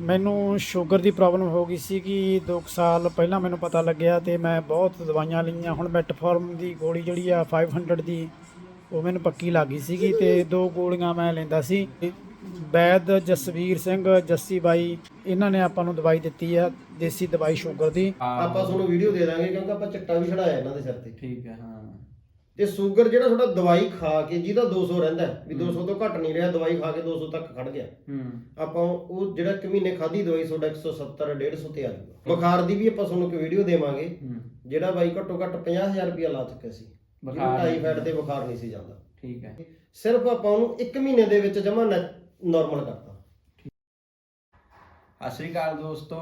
ਮੈਨੂੰ ਸ਼ੂਗਰ ਦੀ ਪ੍ਰੋਬਲਮ ਹੋ ਗਈ ਸੀ ਕਿ 2 ਸਾਲ ਪਹਿਲਾਂ ਮੈਨੂੰ ਪਤਾ ਲੱਗਿਆ ਤੇ ਮੈਂ ਬਹੁਤ ਦਵਾਈਆਂ ਲਈਆਂ। ਹੁਣ ਮੈਟਫੋਰਮ ਦੀ ਗੋਲੀ ਜਿਹੜੀ ਆ 500 ਦੀ ਉਹ ਮੈਨੂੰ ਪੱਕੀ ਲੱਗ ਗਈ ਸੀਗੀ ਤੇ ਦੋ ਗੋਲੀਆਂ ਮੈਂ ਲੈਂਦਾ ਸੀ। ਵੈਦ ਜਸਵੀਰ ਸਿੰਘ ਜੱਸੀ ਬਾਈ ਇਹਨਾਂ ਨੇ ਆਪਾਂ ਨੂੰ ਦਵਾਈ ਦਿੱਤੀ ਆ ਦੇਸੀ ਦਵਾਈ ਸ਼ੂਗਰ ਦੀ। ਆਪਾਂ ਤੁਹਾਨੂੰ ਵੀਡੀਓ ਦੇ ਦਾਂਗੇ ਕਿਉਂਕਿ ਆਪਾਂ ਚਿੱਟਾ ਵੀ ਛੜਾਇਆ ਇਹਨਾਂ ਦੇ ਸਿਰ ਤੇ। ਠੀਕ ਹੈ ਹਾਂ। ਤੇ ਸ਼ੂਗਰ ਜਿਹੜਾ ਤੁਹਾਡਾ ਦਵਾਈ ਖਾ ਕੇ ਜਿਹਦਾ 200 ਰਹਿੰਦਾ ਵੀ 200 ਤੋਂ ਘੱਟ ਨਹੀਂ ਰਿਹਾ ਦਵਾਈ ਖਾ ਕੇ 200 ਤੱਕ ਖੜ ਗਿਆ। ਹੂੰ। ਆਪਾਂ ਉਹ ਜਿਹੜਾ ਇੱਕ ਮਹੀਨੇ ਖਾਧੀ ਦਵਾਈ ਤੁਹਾਡਾ 170 150 ਤੇ ਆ ਜਾਊਗਾ। ਬੁਖਾਰ ਦੀ ਵੀ ਆਪਾਂ ਤੁਹਾਨੂੰ ਇੱਕ ਵੀਡੀਓ ਦੇਵਾਂਗੇ ਜਿਹੜਾ ਬਾਈ ਘੱਟੋ ਘੱਟ 50000 ਰੁਪਇਆ ਲਾ ਚੁੱਕਿਆ ਸੀ। ਬੁਖਾਰ ਟਾਈਫਾਇਡ ਤੇ ਬੁਖਾਰ ਨਹੀਂ ਸੀ ਜਾਂਦਾ। ਠੀਕ ਹੈ। ਸਿਰਫ ਆਪਾਂ ਉਹਨੂੰ 1 ਮਹੀਨੇ ਦੇ ਵਿੱਚ ਜਮਾ ਨਾਰਮਲ ਕਰਤਾ। ਸ਼੍ਰੀ ਅਕਾਲ ਦੋਸਤੋ।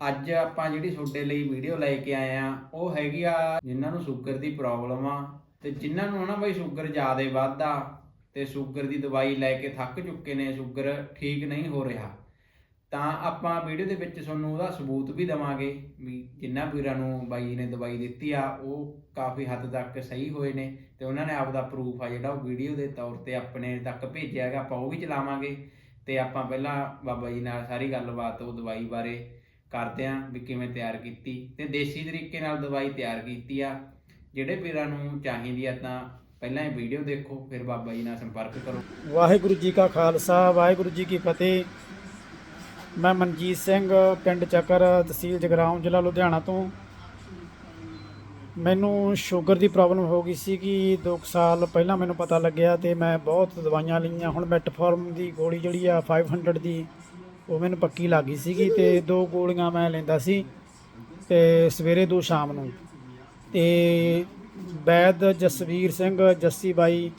ਅੱਜ ਆਪਾਂ ਜਿਹੜੀ ਤੁਹਾਡੇ ਲਈ ਵੀਡੀਓ ਲੈ ਕੇ ਆਏ ਆ ਉਹ ਹੈਗੀ ਆ ਜਿਨ੍ਹਾਂ ਨੂੰ ਸ਼ੂਗਰ ਦੀ ਪ੍ਰੋਬਲਮ ਆ ਤੇ ਜਿਨ੍ਹਾਂ ਨੂੰ ਹਨਾ ਬਈ ਸ਼ੂਗਰ ਜ਼ਿਆਦਾ ਵੱਧਦਾ ਤੇ ਸ਼ੂਗਰ ਦੀ ਦਵਾਈ ਲੈ ਕੇ ਥੱਕ ਚੁੱਕੇ ਨੇ ਸ਼ੂਗਰ ਠੀਕ ਨਹੀਂ ਹੋ ਰਿਹਾ, ਤਾਂ ਆਪਾਂ ਵੀਡੀਓ ਦੇ ਵਿੱਚ ਤੁਹਾਨੂੰ ਉਹਦਾ ਸਬੂਤ ਵੀ ਦਵਾਂਗੇ ਵੀ ਜਿਨ੍ਹਾਂ ਵੀਰਾਂ ਨੂੰ ਬਾਈ ਨੇ ਦਵਾਈ ਦਿੱਤੀ ਆ, ਉਹ ਕਾਫੀ ਹੱਦ ਤੱਕ ਸਹੀ ਹੋਏ ਨੇ ਤੇ ਉਹਨਾਂ ਨੇ ਆਪਦਾ ਪ੍ਰੂਫ ਆ ਜਿਹੜਾ ਉਹ ਵੀਡੀਓ ਦੇ ਤੌਰ ਤੇ ਆਪਣੇ ਤੱਕ ਭੇਜਿਆ ਹੈਗਾ, ਆਪਾਂ ਉਹ ਵੀ ਚਲਾਵਾਂਗੇ ਤੇ ਆਪਾਂ ਪਹਿਲਾਂ ਬਾਬਾ ਜੀ ਨਾਲ ਸਾਰੀ ਗੱਲਬਾਤ ਉਹ ਦਵਾਈ ਬਾਰੇ ਕਰਦੇ ਆਂ ਵੀ ਕਿਵੇਂ ਤਿਆਰ ਕੀਤੀ ਤੇ ਦੇਸੀ ਤਰੀਕੇ ਨਾਲ ਦਵਾਈ ਤਿਆਰ ਕੀਤੀ ਆ। ਜਿਹੜੇ ਵੀਰਾਂ ਨੂੰ ਚਾਹੀਦੀ ਆ ਤਾਂ ਪਹਿਲਾਂ ਇਹ ਵੀਡੀਓ ਦੇਖੋ, ਫਿਰ ਬਾਬਾ ਜੀ ਨਾਲ ਸੰਪਰਕ ਕਰੋ। ਵਾਹਿਗੁਰੂ ਜੀ ਕਾ ਖਾਲਸਾ, ਵਾਹਿਗੁਰੂ ਜੀ ਕੀ ਫਤਿਹ। ਮੈਂ ਮਨਜੀਤ ਸਿੰਘ, ਪਿੰਡ ਚੱਕਰ, ਤਹਿਸੀਲ ਜਗਰਾਉਂ, ਜ਼ਿਲ੍ਹਾ ਲੁਧਿਆਣਾ ਤੋਂ। ਮੈਨੂੰ ਸ਼ੂਗਰ ਦੀ ਪ੍ਰੋਬਲਮ ਹੋ ਗਈ ਸੀ ਕਿ 2 ਸਾਲ ਪਹਿਲਾਂ ਮੈਨੂੰ ਪਤਾ ਲੱਗਿਆ ਤੇ ਮੈਂ ਬਹੁਤ ਦਵਾਈਆਂ ਲਈਆਂ। ਹੁਣ ਮੈਟਫੋਰਮ ਦੀ ਗੋਲੀ ਜਿਹੜੀ ਆ 500 ਦੀ ਉਹ ਮੈਨੂੰ ਪੱਕੀ ਲੱਗ ਗਈ ਸੀਗੀ ਤੇ ਦੋ ਗੋਲੀਆਂ ਮੈਂ ਲੈਂਦਾ ਸੀ ਤੇ ਸਵੇਰੇ ਦੋ ਸ਼ਾਮ ਨੂੰ। ਤੇ ਵੈਦ ਜਸਵੀਰ ਸਿੰਘ, ਜੱਸੀ ਬਾਈ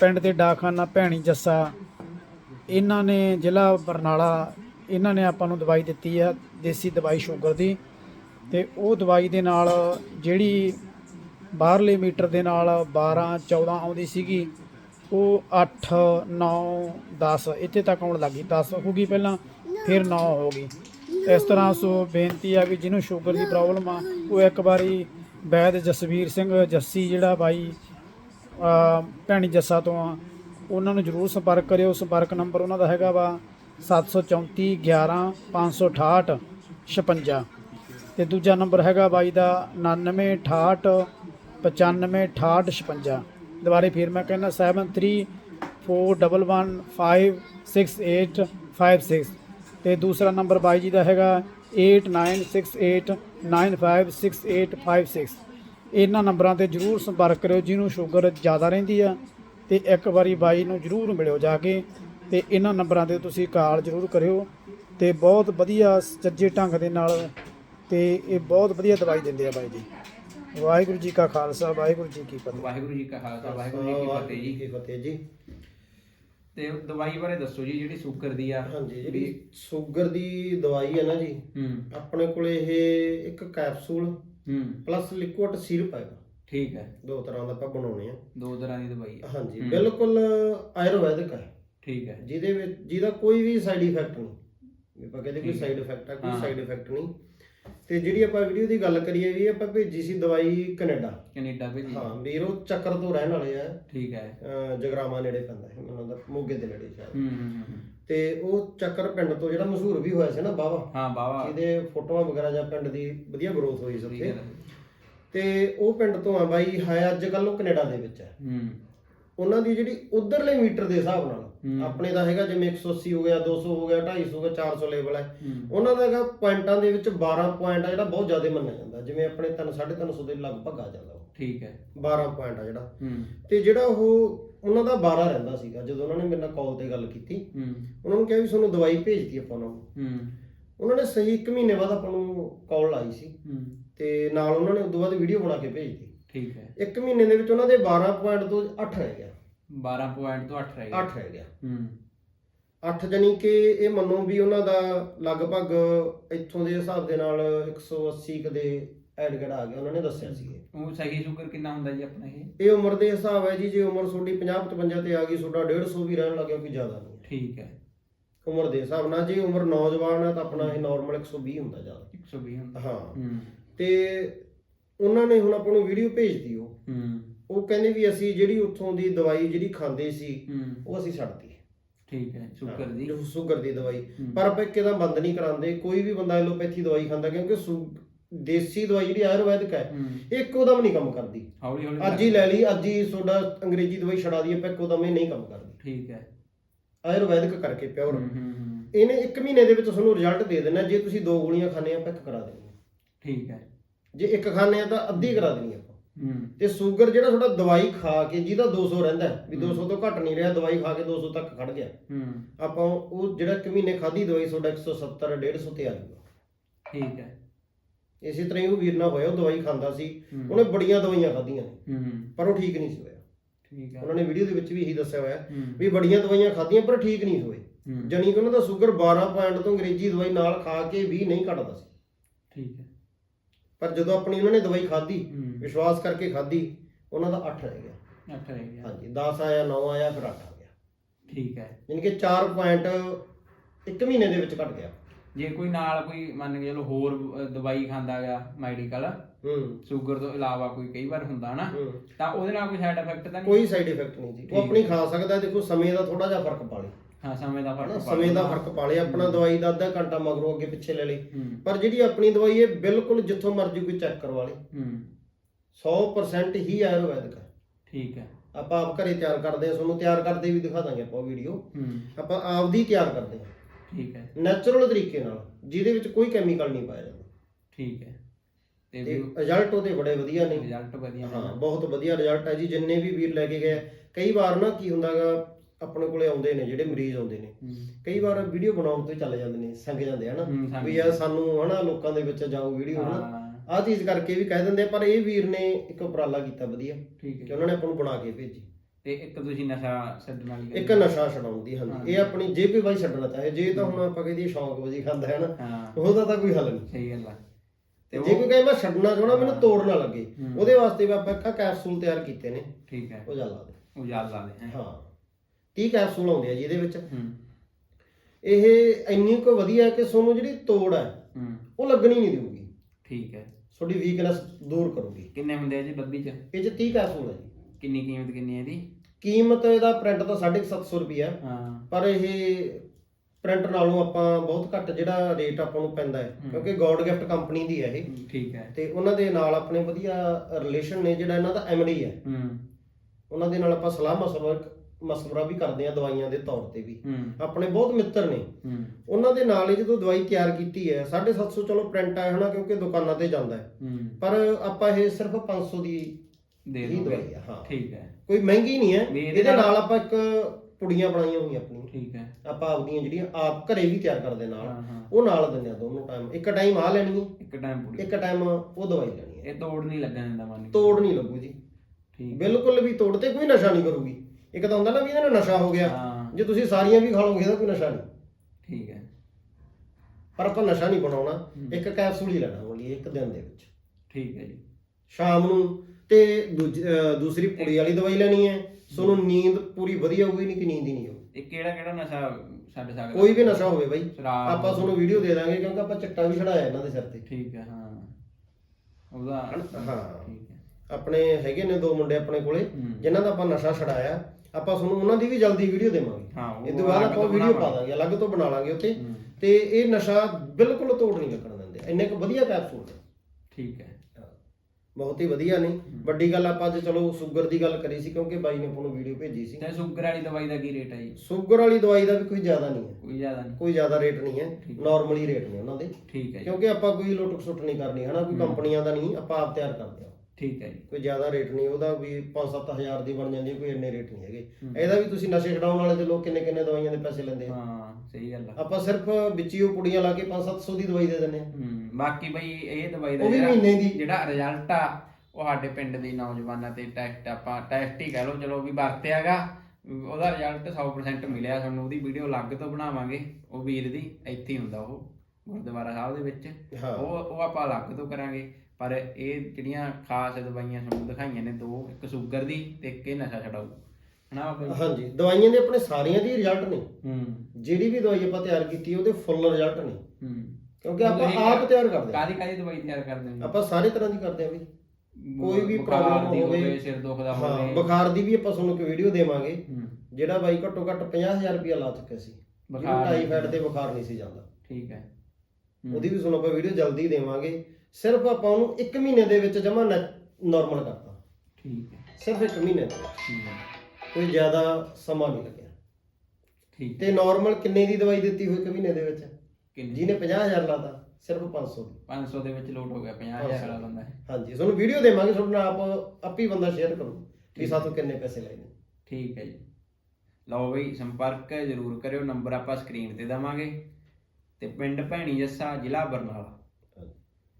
ਪਿੰਡ ਦੇ ਡਾਕਖਾਨਾ ਭੈਣੀ ਜੱਸਾ, ਇਹਨਾਂ ਨੇ ਜ਼ਿਲ੍ਹਾ ਬਰਨਾਲਾ, ਇਹਨਾਂ ਨੇ ਆਪਾਂ ਨੂੰ ਦਵਾਈ ਦਿੱਤੀ ਆ, ਦੇਸੀ ਦਵਾਈ ਸ਼ੂਗਰ ਦੀ। ਤੇ ਉਹ ਦਵਾਈ ਦੇ ਨਾਲ ਜਿਹੜੀ ਬਾਹਰਲੇ ਮੀਟਰ ਦੇ ਨਾਲ 12 14 ਆਉਂਦੀ ਸੀਗੀ ਉਹ 8 9 10 ਇੱਥੇ ਤੱਕ ਆਉਣ ਲੱਗੀ 10 ਹੋ ਗਈ ਪਹਿਲਾਂ, ਫਿਰ 9 ਹੋ ਗਈ। ਇਸ ਤਰ੍ਹਾਂ ਸੋ ਬੇਨਤੀ ਆ ਵੀ ਜਿਹਨੂੰ ਸ਼ੂਗਰ ਦੀ ਪ੍ਰੋਬਲਮ ਆ, ਉਹ ਇੱਕ ਵਾਰੀ ਵੈਦ ਜਸਵੀਰ ਸਿੰਘ ਜੱਸੀ ਜਿਹੜਾ ਬਾਈ ਭੈਣੀ ਜੱਸਾ ਤੋਂ ਆ, ਉਹਨਾਂ ਨੂੰ ਜਰੂਰ ਸੰਪਰਕ ਕਰਿਓ। ਸੰਪਰਕ ਨੰਬਰ ਉਹਨਾਂ ਦਾ ਹੈਗਾ ਵਾ 734 11 568 56 ਤੇ ਦੂਜਾ ਨੰਬਰ ਹੈਗਾ ਬਾਈ ਦਾ 99 68 95 68 56 ਦੁਬਾਰੇ ਫਿਰ ਮੈਂ ਕਹਿੰਦਾ 7341156856 ਤੇ ਦੂਸਰਾ ਨੰਬਰ ਬਾਈ ਜੀ ਦਾ ਹੈਗਾ 8968956856 ਇਹਨਾਂ ਨੰਬਰਾਂ ਤੇ ਜਰੂਰ ਸੰਪਰਕ ਕਰਿਓ, ਜਿਹਨੂੰ ਸ਼ੂਗਰ ਜ਼ਿਆਦਾ ਰਹਿੰਦੀ ਆ ਤੇ ਇੱਕ ਵਾਰੀ ਬਾਈ ਨੂੰ ਜਰੂਰ ਮਿਲਿਓ ਜਾ ਕੇ ਤੇ ਇਹਨਾਂ ਨੰਬਰਾਂ ਤੇ ਤੁਸੀਂ ਕਾਲ ਜਰੂਰ ਕਰਿਓ ਤੇ ਬਹੁਤ ਵਧੀਆ ਸੱਜੇ ਢੰਗ ਦੇ ਨਾਲ ਤੇ ਇਹ ਬਹੁਤ ਵਧੀਆ ਦਵਾਈ ਦਿੰਦੇ ਆ ਬਾਈ ਜੀ। ਵਾਹਿਗੁਰੂ ਜੀ ਕਾ ਖਾਲਸਾ ਵਾਹਿਗੁਰੂ ਜੀ ਕੀ ਫਤਿਹ। ਵਾਹਿਗੁਰੂ ਜੀ ਕਾ ਖਾਲਸਾ ਵਾਹਿਗੁਰੂ ਜੀ ਕੀ ਫਤਿਹ ਜੀ। ਕੀ ਫਤਿਹ ਜੀ। ਤੇ ਦਵਾਈ ਬਾਰੇ ਦੱਸੋ ਜੀ ਜਿਹੜੀ ਸ਼ੂਗਰ ਦੀ ਆ। ਹਾਂਜੀ ਜਿਹੜੀ ਸ਼ੂਗਰ ਦੀ ਦਵਾਈ ਹੈ ਨਾ ਜੀ ਹੂੰ। ਆਪਣੇ ਕੋਲ ਇਹ ਇੱਕ ਕੈਪਸੂਲ ਹੂੰ। ਪਲੱਸ ਲਿਕੁਇਡ ਸਿਰਪ ਹੈ ਠੀਕ ਹੈ। ਦੋ ਤਰ੍ਹਾਂ ਦਾ ਆਪਾਂ ਬਣਾਉਣੇ ਆ। ਦੋ ਤਰ੍ਹਾਂ ਦੀ ਦਵਾਈ ਆ। ਹਾਂਜੀ। ਬਿਲਕੁਲ ਆਯੁਰਵੈਦਿਕ ਹੈ। ਠੀਕ ਹੈ। ਜਿਹਦੇ ਵਿੱਚ ਜਿਹਦਾ ਕੋਈ ਵੀ ਸਾਈਡ ਇਫੈਕਟ ਨਹੀਂ। ਵੀ ਆਪਾਂ ਕਹਿੰਦੇ ਕੋਈ। ਸਾਈਡ ਇਫੈਕਟ ਆ ਕੋਈ। ਸਾਈਡ ਇਫੈਕਟ ਨਹੀਂ। ਤੇ ਜਿਹੜੀ ਆਪਾਂ ਵੀਡੀਓ ਦੀ ਗੱਲ ਕਰੀਏ ਵੀ ਆਪਾਂ ਭੇਜੀ ਸੀ ਦਵਾਈ ਕੈਨੇਡਾ। ਕੈਨੇਡਾ ਭੇਜੀ। ਹਾਂ ਵੀਰੋ ਚੱਕਰ ਤੋਂ ਰਹਿਣ ਵਾਲੇ ਆ। ਠੀਕ ਹੈ। ਅਹ ਜਗਰਾਵਾਂ ਨੇੜੇ ਪੈਂਦਾ ਹੈ ਮੈਨੂੰ ਲੱਗਦਾ ਮੋਗੇ ਦੇ ਨੇੜੇ ਸ਼ਾਇਦ। ਹੂੰ ਹੂੰ ਹੂੰ, ਹੂੰ। ਤੇ ਉਹ ਚੱਕਰ ਪਿੰਡ ਤੋਂ ਜਿਹੜਾ ਮਸ਼ਹੂਰ ਵੀ ਹੋਇਆ ਸੀ ਨਾ ਬਾਵਾ। ਹਾਂ ਬਾਵਾ। ਜਿਹਦੇ ਫੋਟੋਆਂ ਵਗੈਰਾ ਜਾਂ ਪਿੰਡ ਦੀ ਵਧੀਆ ਗਰੋਥ ਹੋਈ ਸੀ ਉੱਥੇ। ਗੱਲ ਹੈ। ਤੇ ਉਹ ਪਿੰਡ ਤੋਂ ਆ ਬਾਈ ਹੈ ਅੱਜ ਕੱਲ ਉਹ ਕੈਨੇਡਾ ਦੇ ਵਿੱਚ ਹੈ। ਹੂੰ। ਉਹਨਾਂ ਦੀ ਜਿਹੜੀ ਉਧਰਲੇ ਮੀਟਰ ਦੇ ਹਿਸਾਬ ਨਾਲ ਹੂੰ। ਆਪਣੇ ਦਾ ਹੈਗਾ ਜਿਵੇਂ 180 ਹੋ ਗਿਆ 200 ਹੋ ਗਿਆ 250 ਹੋ ਗਿਆ 400 ਲੈਵਲ ਹੈ। ਹੂੰ। ਉਹਨਾਂ ਦਾ ਹੈਗਾ ਪੁਆਇੰਟਾਂ ਦੇ ਵਿੱਚ 12 ਪੁਆਇੰਟ ਆ ਜਿਹੜਾ ਬਹੁਤ ਜ਼ਿਆਦਾ ਮੰਨਿਆ ਜਾਂਦਾ। ਜਿਵੇਂ ਆਪਣੇ 3 350 ਦੇ ਲਗਭਗ ਆ ਜਾਂਦਾ ਉਹ। ਠੀਕ ਹੈ। 12 ਪੁਆਇੰਟ ਆ ਜਿਹੜਾ। ਹੂੰ। ਤੇ ਜਿਹੜਾ ਉਹ ਉਹਨਾਂ ਦਾ 12 ਰਹਿੰਦਾ ਸੀਗਾ ਜਦੋਂ ਉਹਨਾਂ ਨੇ ਮੇਰੇ ਨਾਲ ਕਾਲ ਤੇ ਗੱਲ ਕੀਤੀ। ਹੂੰ। ਉਹਨਾਂ ਨੂੰ ਕਿਹਾ ਵੀ ਤੁਹਾਨੂੰ ਦਵਾਈ ਭੇਜਤੀ ਆਪਾਂ ਉਹਨਾਂ ਨੂੰ। ਹੂੰ। ਉਹਨਾਂ ਨੇ ਸਹੀ 1 ਮਹੀਨੇ ਬਾਅਦ ਆਪਾਂ ਨੂੰ ਕਾਲ ਲਾਈ ਸੀ। ਹੂੰ। ਤੇ ਨਾਲ ਉਹਨਾਂ ਨੇ ਉਦੋਂ ਬਾਅਦ ਵੀਡੀਓ ਬਣਾ ਕੇ ਭੇਜਤੀ। ਠੀਕ ਹੈ। 1 ਮਹੀਨੇ ਦੇ ਵਿੱਚ ਉਹਨਾਂ ਦੇ 12 ਪੁਆਇੰਟ ਤੋਂ 8 ਰਹਿ ਗਿਆ। 12 ਪੁਆਇੰਟ ਤੋਂ 8 ਰਹਿ ਗਿਆ। 8 ਰਹਿ ਗਿਆ। ਹੂੰ। 8 ਜਣੀ ਕਿ ਇਹ ਮੰਨੋ ਵੀ ਉਹਨਾਂ ਦਾ ਲਗਭਗ ਇੱਥੋਂ ਦੇ ਹਿਸਾਬ ਦੇ ਨਾਲ 180 ਕਦੇ ਐਡ ਗੜਾ ਆ ਗਿਆ ਉਹਨਾਂ ਨੇ ਦੱਸਿਆ ਸੀ। ਉਹ ਸਹੀ ਸ਼ੂਗਰ ਕਿੰਨਾ ਹੁੰਦਾ ਜੀ ਆਪਣਾ ਇਹ? ਇਹ ਉਮਰ ਦੇ ਹਿਸਾਬ ਹੈ ਜੀ ਜੇ ਉਮਰ ਤੁਹਾਡੀ 50 55 ਤੇ ਆ ਗਈ ਤੁਹਾਡਾ 150 ਵੀ ਰਹਿਣ ਲੱਗਿਆ ਕੋਈ ਜ਼ਿਆਦਾ ਨਹੀਂ ਠੀਕ ਹੈ। ਉਮਰ ਦੇ ਹਿਸਾਬ ਨਾਲ ਜੇ ਉਮਰ ਨੌਜਵਾਨ ਹੈ ਤਾਂ ਆਪਣਾ ਇਹ ਨਾਰਮਲ 120 ਹੁੰਦਾ ਜ਼ਿਆਦਾ। 120 ਹੁੰਦਾ। ਹਾਂ। ਹੂੰ। ਤੇ ਉਹਨਾਂ ਨੇ ਹੁਣ ਆਪਾਂ ਨੂੰ ਵੀਡੀਓ ਭੇਜਤੀ ਉਹ ਹੂੰ। ਉਹ ਕਹਿੰਦੇ ਵੀ ਅਸੀਂ ਜਿਹੜੀ ਉੱਥੋਂ ਦੀ ਦਵਾਈ ਜਿਹੜੀ ਖਾਂਦੇ ਸੀ ਹੂੰ। ਉਹ ਅਸੀਂ ਛੱਡਤੀ। ਠੀਕ ਹੈ ਸ਼ੂਗਰ ਦੀ। ਜੋ ਸ਼ੂਗਰ ਦੀ ਦਵਾਈ। ਹੂੰ। ਪਰ ਆਪਾਂ ਇੱਕਦਮ ਬੰਦ ਨਹੀਂ ਕਰਾਉਂਦੇ। ਕੋਈ ਵੀ ਬੰਦਾ ਐਲੋਪੈਥੀ ਦਵਾਈ ਖਾਂਦਾ ਕਿਉਂਕਿ ਸ਼ੂ- ਦੇਸੀ ਦਵਾਈ ਜਿਹੜੀ ਆਯੁਰਵੈਦਿਕ ਹੈ ਇੱਕੋ ਦਮ ਨਹੀਂ ਕੰਮ ਕਰਦੀ। ਹੌਲੀ ਹੌਲੀ ਅੱਜ ਹੀ ਲੈ ਲਈ ਅੱਜ ਹੀ ਤੁਹਾਡਾ ਅੰਗਰੇਜ਼ੀ ਦਵਾਈ ਛਡਾ ਦਈਏ ਆਪਾਂ ਇੱਕੋ ਦਮ ਇਹ ਨਹੀਂ ਕੰਮ ਕਰਦੀ। ਠੀਕ ਹੈ। ਆਯੁਰਵੈਦਿਕ ਕਰਕੇ ਪਿਓਰ। ਹੂੰ ਹੂੰ ਹੂੰ। ਇਹਨੇ 1 ਮਹੀਨੇ ਦੇ ਵਿੱਚ ਤੁਹਾਨੂੰ ਰਿਜ਼ਲਟ ਦੇ ਦੇਣਾ। ਜੇ ਤੁਸੀਂ ਦੋ ਗੋਲੀਆਂ ਖਾਣੇ ਆ ਆਪਾਂ ਇੱਕ ਕਰਾ ਦੇਣੀ ਆ। ਠੀਕ ਹੈ। ਜੇ ਇੱਕ ਖਾਣੇ ਆ ਤਾਂ ਅੱਧੀ ਕਰਾ ਦੇਣੀ ਹੂੰ ਤੇ ਸ਼ੂਗਰ ਜਿਹੜਾ ਤੁਹਾਡਾ ਦਵਾਈ ਖਾ ਕੇ ਜਿਹਦਾ 200 ਰਹਿੰਦਾ ਵੀ 200 ਤੋਂ ਘੱਟ ਨਹੀਂ ਰਿਹਾ ਦਵਾਈ ਖਾ ਕੇ 200 ਤੱਕ ਖੜ ਗਿਆ। ਹੂੰ। ਆਪਾਂ ਉਹ ਜਿਹੜਾ ਇੱਕ ਮਹੀਨੇ ਖਾਧੀ ਦਵਾਈ ਤੁਹਾਡਾ 170 150 ਤੇ ਆ ਜਾਊਗਾ। ਠੀਕ ਹੈ। ਇਸੇ ਤਰ੍ਹਾਂ ਹੀ ਉਹ ਵੀਰ ਨਾਲ ਹੋਇਆ ਉਹ ਦਵਾਈ ਖਾਂਦਾ ਸੀ। ਉਹਨੇ ਬੜੀਆਂ ਦਵਾਈਆਂ ਖਾਧੀਆਂ ਨੇ ਹੂੰ। ਪਰ ਉਹ ਠੀਕ ਨਹੀਂ ਸੀ ਹੋਇਆ। ਠੀਕ ਹੈ। ਉਹਨਾਂ ਨੇ ਵੀਡੀਓ ਦੇ ਵਿੱਚ ਵੀ ਇਹੀ ਦੱਸਿਆ ਹੋਇਆ ਵੀ ਬੜੀਆਂ ਦਵਾਈਆਂ ਖਾਧੀਆਂ ਪਰ ਠੀਕ ਨਹੀਂ ਹੋਏ। ਜਾਣੀ ਕਿ ਉਹਨਾਂ ਦਾ ਸ਼ੂਗਰ 12 ਪੁਆਇੰਟ ਤੋਂ ਅੰਗਰੇਜ਼ੀ ਦਵਾਈ ਨਾਲ ਖਾ ਕੇ ਵੀ ਨਹੀਂ ਘਟਦਾ ਸੀ। ਠੀਕ ਹੈ। ਪਰ ਜਦੋਂ ਆਪਣੀ ਉਹਨਾਂ ਨੇ ਦਵਾਈ ਖਾਧੀ ਹੂੰ। ਵਿਸ਼ਵਾਸ ਕਰਕੇ ਖਾਧੀ ਉਹਨਾਂ ਦਾ 8 ਰਹਿ ਗਿਆ। ਅੱਠ ਰਹਿ ਗਿਆ। ਹਾਂਜੀ 10 ਆਇਆ 9 ਆਇਆ ਫਿਰ 8 ਆ ਗਿਆ। ਠੀਕ ਹੈ। ਯਾਨੀ ਕਿ 4 ਪੁਆਇੰਟ ਇੱਕ ਮਹੀਨੇ ਦੇ ਵਿੱਚ ਘਟ ਗਿਆ। ਜੇ ਕੋਈ ਨਾਲ ਕੋਈ ਮੰਨ ਕੇ ਚਲੋ ਹੋਰ ਅ, ਦਵਾਈ ਖਾਂਦਾ ਗਿਆ ਮੈਡੀਕਲ ਹੂੰ। ਸ਼ੂਗਰ ਤੋਂ ਇਲਾਵਾ ਕੋਈ ਕਈ ਵਾਰ ਹੁੰਦਾ ਨਾ ਹੂੰ। ਤਾਂ ਉਹਦੇ ਨਾਲ ਕੋਈ ਸਾਈਡ ਇਫੈਕਟ ਤਾਂ ਨਹੀਂ ਕੋਈ ਸਾਈਡ ਇਫੈਕਟ ਨਹੀਂ ਜੀ। ਉਹ ਆਪਣੀ ਖਾ ਸਕਦਾ ਦੇਖੋ ਸਮੇਂ ਦਾ ਥੋੜਾ ਜਿਹਾ ਫ਼ਰਕ ਪਾ ਲੇ ਹਾਂ ਸਮੇਂ ਦਾ ਹਨਾ ਫ਼ਰਕ ਸਮੇਂ ਦਾ ਫ਼ਰਕ ਪਾ ਲੇ ਆਪਣਾ ਦਵਾਈ ਦਾ ਅੱਧਾ ਘੰਟਾ ਮਗਰੋਂ ਅੱਗੇ ਪਿੱਛੇ ਲੈ ਲਈ। ਹੂੰ। ਪਰ ਜਿਹੜੀ ਆਪਣੀ ਦਵਾਈ ਇਹ ਬਿਲਕੁਲ ਜਿੱਥੋਂ ਮਰਜ਼ੀ ਕੋਈ ਚੈੱਕ ਕਰਵਾ ਲੇ। ਹੂੰ। 100% ਹੀ ਆਯੁਰਵੈਦਿਕ ਹੈ। ਠੀਕ ਹੈ। ਆਪਾਂ ਆਪ ਘਰੇ ਤਿਆਰ ਕਰਦੇ ਹਾਂ ਤੁਹਾਨੂੰ ਤਿਆਰ ਕਰਦੇ ਵੀ ਦਿਖਾ ਦਾਂਗੇ ਆਪਾਂ ਵੀਡੀਓ। ਹੂੰ। ਆਪਾਂ ਆਪਦੀ ਤਿਆਰ ਕਰਦੇ ਹਾਂ। ਠੀਕ ਹੈ। ਨੈਚੁਰਲ ਤਰੀਕੇ ਨਾਲ ਜਿਹਦੇ ਵਿੱਚ ਕੋਈ ਕੈਮੀਕਲ ਨਹੀਂ ਪਾਇਆ ਜਾਂਦਾ। ਠੀਕ ਹੈ। ਤੇ ਤੇ ਵੀ ਰਿਜ਼ਲਟ ਉਹਦੇ ਬੜੇ ਵਧੀਆ ਨੇ। ਰਿਜ਼ਲਟ ਵਧੀਆ ਹਾਂ। ਬਹੁਤ ਵਧੀਆ ਰਿਜ਼ਲਟ ਹੈ ਜੀ ਜਿੰਨੇ ਵੀ ਵੀਰ ਲੈ ਕੇ ਗਏ ਕਈ ਵਾਰ ਨਾ ਕੀ ਹੁੰਦਾਗਾ ਆਪਣੇ ਕੋਲੇ ਆਉਂਦੇ ਨੇ ਜਿਹੜੇ ਮਰੀਜ਼ ਆਉਂਦੇ ਨੇ। ਕਈ ਵਾਰ ਵੀਡੀਓ ਬਣਾਉਣ ਤੋਂ ਚੱਲ ਜਾਂਦੇ ਨੇ ਸੰਗ ਜਾਂਦੇ ਹਨਾ। ਵੀ ਯਾਰ ਸਾਨੂੰ ਹਨਾ ਲੋਕਾਂ ਦੇ ਵਿੱਚ ਜਾਓ ਵੀਡੀਓ ਹਨਾ। ਆਹ ਚੀਜ਼ ਕਰਕੇ ਵੀ ਕਹਿ ਦਿੰਦੇ ਆ, ਪਰ ਇਹ ਵੀਰ ਨੇ ਇੱਕ ਉਪਰਾਲਾ ਕੀਤਾ ਵਧੀਆ। ਠੀਕ ਹੈ। ਉਹਨਾਂ ਨੇ ਆਪਾਂ ਨੂੰ ਬਣਾ ਕੇ ਭੇਜੀ। ਤੇ ਇੱਕ ਤੁਸੀਂ ਨਸ਼ਾ ਛੱਡਣ ਵਾਲੀ ਇੱਕ ਨਸ਼ਾ ਛਡਾਉਣ ਦੀ ਹਾਂਜੀ। ਇਹ ਆਪਣੀ ਜੇ ਕੋਈ ਬਾਈ ਛੱਡਣਾ ਚਾਹੇ ਜੇ ਤਾਂ ਹੁਣ ਆਪਾਂ ਕਹਿੰਦੇ ਸ਼ੌਂਕ ਵਜੀ ਖਾਂਦਾ ਹੈ ਨਾ ਉਹਦਾ ਤਾਂ ਕੋਈ ਹੱਲ ਨਹੀਂ। ਸਹੀ ਗੱਲ ਆ। ਤੇ ਜੇ ਕੋਈ ਕਹੇ ਮੈਂ ਛੱਡਣਾ ਚਾਹਣਾ ਮੈਨੂੰ ਤੋੜ ਨਾ ਲੱਗੇ। ਉਹਦੇ ਵਾਸਤੇ ਵੀ ਆਪਾਂ ਇੱਕ ਕੈਪਸੂਲ ਤਿਆਰ ਕੀਤੇ ਨੇ। ਠੀਕ ਹੈ। ਉਹ ਜਾ ਲਾ ਦੇ ਉਹ ਯਾਦ ਲਾ ਦੇ ਹੈਂ। ਹਾਂ 30 ਕੈਪਸੂਲ ਆਉਂਦੇ ਆ ਜਿਹਦੇ ਵਿੱਚ? ਹੂੰ। ਇਹ ਇੰਨੀ ਕੁ ਵਧੀਆ ਕਿ ਤੁਹਾਨੂੰ ਜਿਹੜੀ ਤੋੜ ਹੈ। ਉਹ ਲੱਗਣੀ ਨਹੀਂ ਦੇਊਗੀ। ਠੀਕ ਹੈ। ਤੁਹਾਡੀ ਵੀਕਨੈਸ ਦੂਰ ਕਰੂਗੀ। ਕਿੰਨੇ ਹੁੰਦੇ ਆ ਜੀ ਡੱਬੀ ਚ? ਇਹ ਚ 30 ਕੈਪਸੂਲ ਹੈ ਜੀ। ਕਿੰਨੀ ਕੀਮਤ ਕਿੰਨੀ ਹੈ ਇਹਦੀ? ਕੀਮਤ ਇਹਦਾ ਪ੍ਰਿੰਟ ਤਾਂ 750 ਰੁਪਿਆ ਹਾਂ। ਪਰ ਇਹ ਪ੍ਰਿੰਟ ਨਾਲੋਂ ਆਪਾਂ ਬਹੁਤ ਘੱਟ ਜਿਹੜਾ ਰੇਟ ਆਪਾਂ ਨੂੰ ਪੈਂਦਾ ਹੈ। ਕਿਉਂਕਿ ਗੋਡ ਗਿਫਟ ਕੰਪਨੀ ਦੀ ਹੈ ਇਹ। ਠੀਕ ਹੈ। ਤੇ ਉਹਨਾਂ ਦੇ ਨਾਲ ਆਪਣੇ ਵਧੀਆ ਰਿਲੇਸ਼ਨ ਨੇ ਜਿਹੜਾ ਇਹਨਾਂ ਦਾ ਐਮਡੀ ਹੈ ਹੂੰ। ਉਹਨਾਂ ਦੇ ਨਾਲ ਆਪਾਂ ਸਲਾਹ ਮਸ਼ਵਰਾ ਮਸ਼ਵਰਾ ਵੀ ਕਰਦੇ ਆ ਦਵਾਈਆਂ ਦੇ ਤੌਰ ਤੇ ਵੀ। ਹੂੰ। ਆਪਣੇ ਬਹੁਤ ਮਿੱਤਰ ਨੇ। ਹੂੰ। ਉਹਨਾਂ ਦੇ ਨਾਲ ਹੀ ਜਦੋਂ ਦਵਾਈ ਤਿਆਰ ਕੀਤੀ ਹੈ 750 ਚਲੋ ਪ੍ਰਿੰਟ ਆਇਆ ਹਨਾ ਕਿਉਂਕਿ ਦੁਕਾਨਾਂ ਤੇ ਜਾਂਦਾ ਹੈ। ਹੂੰ। ਪਰ ਆਪਾਂ ਇਹ ਸਿਰਫ 500 ਦੀ ਦੇ ਹੀ ਦੋਗੇ। ਦਵਾਈ ਹੈ ਹਾਂ। ਠੀਕ ਹੈ। ਕੋਈ ਮਹਿੰਗੀ ਨਹੀਂ ਹੈ। ਇਹਦੇ ਇਹਦੇ ਨਾਲ- ਆਪਾਂ ਇੱਕ ਪੁੜੀਆਂ ਬਣਾਈਆਂ ਹੋਈਆਂ ਆਪਣੀ ਠੀਕ ਹੈ। ਆਪਾਂ ਆਪਦੀਆਂ ਜਿਹੜੀਆਂ ਆਪ ਘਰੇ ਵੀ ਤਿਆਰ ਕਰਦੇ ਨਾਲ ਹਾਂ ਹਾਂ। ਉਹ ਨਾਲ ਦਿੰਦੇ ਆ ਦੋਨੋਂ ਟਾਈਮ ਇੱਕ ਟਾਈਮ ਆ ਲੈਣੀ ਹੈ ਇੱਕ ਟਾਈਮ ਪੂਰੀ ਇੱਕ ਟਾਈਮ ਉਹ ਦਵਾਈ ਲੈਣੀ ਹੈ। ਇਹ ਤੋੜ ਨਹੀਂ ਲੱਗਣ ਦਿੰਦਾ ਮਨ ਤੋੜ ਨਹੀਂ ਲੱਗੂ ਜੀ। ਠੀਕ ਬਿਲਕੁਲ ਵੀ ਤੋੜ ਤੇ ਕੋਈ ਨਸ਼ਾ ਨਹੀਂ ਕਰੂਗੀ। ਇੱਕ ਤਾਂ ਹੁੰਦਾ ਨਾ ਵੀ ਇਹਦੇ ਨਸ਼ਾ ਹੋ ਗਿਆ। ਹਾਂ। ਜੇ ਤੁਸੀਂ ਸਾਰੀਆਂ ਵੀ ਖਾ ਲਓਗੇ ਇਹਦਾ ਕੋਈ ਨਸ਼ਾ ਨਹੀਂ। ਠੀਕ ਹੈ। ਪਰ ਆਪਾਂ ਨਸ਼ਾ ਨਹੀਂ ਬਣਾਉਣਾ। ਇੱਕ ਕੈਪਸੂਲ ਹੀ ਲੈਣਾ ਹੋਲੀ ਇੱਕ ਦਿਨ ਦੇ ਵਿੱਚ। ਠੀਕ ਹੈ ਜੀ। ਸ਼ਾਮ ਨੂੰ ਤੇ ਦੂਜੀ- ਅਹ ਦੂਸਰੀ ਪੁੜੀ ਵਾਲੀ ਦਵਾਈ ਲੈਣੀ ਹੈ। ਤੁਹਾਨੂੰ ਨੀਂਦ ਪੂਰੀ ਵਧੀਆ ਹੋਊਗੀ ਨਹੀਂ ਕਿ ਨੀਂਦ ਹੀ ਨਹੀਂ ਹੋਊ ਇਹ ਕਿਹੜਾ ਕਿਹੜਾ ਨਸ਼ਾ ਛੱਡ ਸਕਦਾ ਕੋਈ ਵੀ ਨਸ਼ਾ ਹੋਵੇ ਬਾਈ। ਸ਼ਰਾਬ। ਆਪਾਂ ਤੁਹਾਨੂੰ ਵੀਡੀਓ ਦੇ ਦਾਂਗੇ ਕਿਉਂਕਿ ਆਪਾਂ ਚਿੱਟਾ ਵੀ ਛੜਾਇਆ ਇਹਨਾਂ ਦੇ ਸਿਰ ਤੇ। ਠੀਕ ਹੈ ਹਾਂ। ਉਹਦਾ ਹਾਂ। ਠੀਕ ਹੈ। ਆਪਣੇ ਹੈਗੇ ਨੇ ਦੋ ਮੁੰਡੇ ਆਪਣੇ ਕੋਲੇ। ਹੂੰ। ਜਿਨ੍ਹਾਂ ਦਾ ਆਪਾਂ ਨਸ਼ਾ ਛੜਾਇਆ ਆਪਾਂ ਤੁਹਾਨੂੰ ਉਹਨਾਂ ਦੀ ਵੀ ਜਲਦੀ ਵੀਡੀਓ ਦੇਵਾਂਗੇ। ਹਾਂ ਉਹ ਇਹ ਬਾਅਦ ਅਲੱਗ ਆਪਾਂ ਵੀਡੀਓ ਪਾ ਬਣਾਵਾਂਗੇ। ਦਾਂਗੇ ਅਲੱਗ ਤੋਂ ਬਣਾ ਲਾਂਗੇ ਉੱਥੇ। ਹੂੰ, ਤੇ ਇਹ ਨਸ਼ਾ ਬਿਲਕੁਲ ਤੋੜ ਨਹੀਂ ਲੱਗਣ ਦਿੰਦੇ। ਇੰਨੇ ਕੁ ਵਧੀਆ ਕੈਪਸੂਲ ਨੇ। ਠੀਕ ਹੈ। ਬਹੁਤ ਹੀ ਵਧੀਆ ਨੇ। ਵੱਡੀ ਗੱਲ ਆਪਾਂ ਅੱਜ ਚਲੋ ਸ਼ੂਗਰ ਦੀ ਗੱਲ ਕਰੀ ਸੀ ਕਿਉਂਕਿ ਬਾਈ ਨੇ ਆਪਾਂ ਨੂੰ ਵੀਡੀਓ ਭੇਜੀ ਸੀ। ਤੇ ਸ਼ੂਗਰ ਵਾਲੀ ਦਵਾਈ ਦਾ ਕੀ ਰੇਟ ਹੈ ਜੀ? ਸ਼ੂਗਰ ਵਾਲੀ ਦਵਾਈ ਦਾ ਵੀ ਕੋਈ ਜ਼ਿਆਦਾ ਨਹੀਂ ਹੈ। ਕੋਈ ਜ਼ਿਆਦਾ ਨਹੀਂ। ਕੋਈ ਜ਼ਿਆਦਾ ਰੇਟ ਨਹੀਂ ਹੈ। ਨਾਰਮਲੀ ਰੇਟ ਨੇ ਉਹਨਾਂ ਦੇ। ਠੀਕ ਹੈ ਜੀ। ਕਿਉਂਕਿ ਆਪਾਂ ਕੋਈ ਲੁੱਟ ਖਸੁੱਟ ਨਹੀਂ ਕਰਨੀ ਹਨਾ? ਕੋਈ ਕੰਪਨੀਆਂ ਦਾ ਨਹੀਂ ਆਪਾਂ ਆਪ ਤਿਆਰ ਕਰਦੇ ਹਾਂ। ਠੀਕ ਹੈ ਜੀ। ਕੋਈ ਜ਼ਿਆਦਾ ਰੇਟ ਨਹੀਂ ਉਹਦਾ ਵੀ 5-7000 ਦੀ ਬਣ ਜਾਂਦੀ ਹੈ ਕੋਈ ਇੰਨੇ ਰੇਟ ਨਹੀਂ ਹੈਗੇ। ਹੂੰ। ਇਹਦਾ ਵੀ ਤੁਸੀਂ ਨਸ਼ੇ ਛਡਾਉਣ ਵਾਲੇ ਤੇ ਲੋਕ ਕਿੰਨੇ ਕਿੰਨੇ ਦਵਾਈਆਂ ਦੇ ਪੈਸੇ ਲੈਂਦੇ ਆ? ਹਾਂ ਸਹੀ ਗੱਲ ਆ। ਆਪਾਂ ਸਿਰਫ ਵਿੱਚ ਹੀ ਉਹ ਪੁੜੀਆਂ ਲਾ ਕੇ 5-700 ਦੀ ਦਵਾਈ ਦੇ ਦਿੰਦੇ ਆ। ਹੂੰ ਬਾਕੀ ਬਈ ਇਹ ਦਵਾਈ ਦਾ ਉਹ ਵੀ ਮਹੀਨੇ ਦੀ। ਜਿਹੜਾ ਰਿਜ਼ਲਟ ਆ ਉਹ ਸਾਡੇ ਪਿੰਡ ਦੇ ਨੌਜਵਾਨਾਂ ਤੇ ਟੈਸਟ ਆਪਾਂ ਟੈਸਟ ਹੀ ਕਹਿ ਲਓ ਚਲੋ ਵੀ ਵਰਤਿਆਗਾ ਉਹਦਾ ਰਿਜ਼ਲਟ 100% ਮਿਲਿਆ ਸਾਨੂੰ ਉਹਦੀ ਵੀਡੀਓ ਅਲੱਗ ਤੋਂ ਬਣਾਵਾਂਗੇ ਉਹ ਵੀਰ ਦੀ ਇੱਥੇ ਹੀ ਹੁੰਦਾ ਉਹ ਗੁਰਦੁਆਰਾ ਸਾਹਿਬ ਦੇ ਵਿੱਚ। ਹਾਂ। ਉਹ ਉਹ ਆਪਾਂ ਅਲੱਗ ਤੋਂ ਕਰਾਂਗੇ। ਪਰ ਇਹ ਜਿਹੜੀਆਂ ਖਾਸ ਦਵਾਈਆਂ ਤੁਹਾਨੂੰ ਦਿਖਾਈਆਂ ਨੇ ਦੋ ਇੱਕ ਸ਼ੂਗਰ ਦੀ ਤੇ ਇੱਕ ਇਹ ਨਸ਼ਾ ਛਡਾਊ। ਹਨਾ? ਹਾਂਜੀ ਦਵਾਈਆਂ ਦੇ ਆਪਣੇ ਸਾਰੀਆਂ ਦੀ ਰਿਜ਼ਲਟ ਨੇ। ਹੂੰ। ਜਿਹੜੀ ਵੀ ਦਵਾਈ ਆਪਾਂ ਤਿਆਰ ਕੀਤੀ ਉਹਦੇ ਫੁੱਲ ਰਿਜ਼ਲਟ ਨੇ। ਹੂੰ। ਕਿਉਂਕਿ ਆਪਾਂ ਆਪ ਤਿਆਰ ਕਰਦੇ ਹਾਂ। ਕਾਦੀ ਕਾਦੀ ਦਵਾਈ ਤਿਆਰ ਕਰਦੇ ਹੋ ਆਪਾਂ ਸਾਰੇ ਤਰ੍ਹਾਂ ਦੀ ਕਰਦੇ ਹਾਂ ਵੀ। ਕੋਈ ਵੀ ਦੀ ਹੋਵੇ, ਸਿਰ ਦੁਖਦਾ ਹੋਵੇ। ਬੁਖਾਰ ਦੀ ਵੀ ਆਪਾਂ ਤੁਹਾਨੂੰ ਇੱਕ ਵੀਡੀਓ ਦੇਵਾਂਗੇ। ਜਿਹੜਾ ਬਾਈ ਘੱਟੋ ਘੱਟ 50000 ਰੁਪਇਆ ਲਾ ਚੁੱਕਿਆ ਸੀ। ਬੁਖਾਰ ਟਾਈਫਾਇਡ ਤੇ ਬੁਖਾਰ ਨਹੀਂ ਸੀ ਜਾਂਦਾ। ਠੀਕ ਹੂੰ। ਉਹਦੀ ਵੀ ਤੁਹਾਨੂੰ ਆਪਾਂ ਵੀਡੀਓ ਜਲਦੀ ਦੇਵਾਂਗੇ। ਸਿਰਫ ਆਪਾਂ ਉਹਨੂੰ 1 ਮਹੀਨੇ ਦੇ ਵਿੱਚ ਜਮਾ ਨਾਰਮਲ ਕਰਤਾ। ਠੀਕ ਹੈ। ਸਿਰਫ 1 ਮਹੀਨੇ ਦੇ ਵਿੱਚ। ਠੀਕ ਹੈ। ਕੋਈ ਜ਼ਿਆਦਾ ਸਮਾਂ ਨਹੀਂ ਲੱਗਿਆ। ਠੀਕ ਹੈ। ਤੇ ਨਾਰਮਲ ਕਿੰਨੇ ਦੀ ਦਵਾਈ ਦਿੱਤੀ ਹੋਈ 1 ਮਹੀਨੇ ਦੇ ਵਿੱਚ? ਕਿੰਨੀ? ਜਿਹਨੇ 50000 ਲਾਤਾ ਸਿਰਫ 500 ਦੀ। 500 ਦੇ ਵਿੱਚ ਲੋਡ ਹੋ ਗਿਆ 50000 ਵਾਲਾ ਬੰਦਾ ਹੈ। ਹਾਂਜੀ ਤੁਹਾਨੂੰ ਵੀਡੀਓ ਦੇਵਾਂਗੇ ਤੁਹਾਡੇ ਨਾਲ ਆਪ ਆਪੀ ਬੰਦਾ ਸ਼ੇਅਰ ਕਰੂ ਵੀ ਸਾਥੋਂ ਕਿੰਨੇ ਪੈਸੇ ਲਏ ਨੇ। ਠੀਕ ਹੈ ਜੀ। ਲਓ ਬਈ ਸੰਪਰਕ ਜ਼ਰੂਰ ਕਰਿਓ ਨੰਬਰ ਆਪਾਂ ਸਕਰੀਨ ਤੇ ਦਵਾਂਗੇ। ਤੇ ਪਿੰਡ ਭੈਣੀ ਜੱਸਾ ਜ਼ਿਲ੍ਹਾ ਬਰਨਾਲਾ।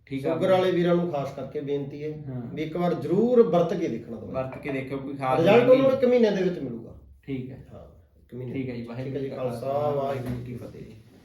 ਠੀਕ ਆ। ਸ਼ੂਗਰ ਵਾਲੇ ਵੀਰਾਂ ਨੂੰ ਖਾਸ ਕਰਕੇ ਬੇਨਤੀ ਹੈ ਹਾਂ। ਵੀ ਇੱਕ ਵਾਰ ਜ਼ਰੂਰ ਵਰਤ ਕੇ ਦੇਖਣਾ ਦਵਾਈ ਵਰਤ ਕੇ ਦੇਖਿਓ ਕੋਈ ਖਾਸ ਰਿਜ਼ਲਟ ਉਹਨੂੰ 1 ਮਹੀਨੇ ਦੇ ਵਿੱਚ ਮਿਲੂਗਾ। ਠੀਕ ਹੈ। ਹਾਂ 1 ਮਹੀਨੇ ਠੀਕ ਹੈ ਜੀ, ਵਾਹਿਗੁਰੂ ਜੀ ਜੀ ਕਾ ਖਾਲਸਾ। ਵਾਹਿਗੁਰੂ ਜੀ ਕੀ ਫਤਿਹ ਜੀ।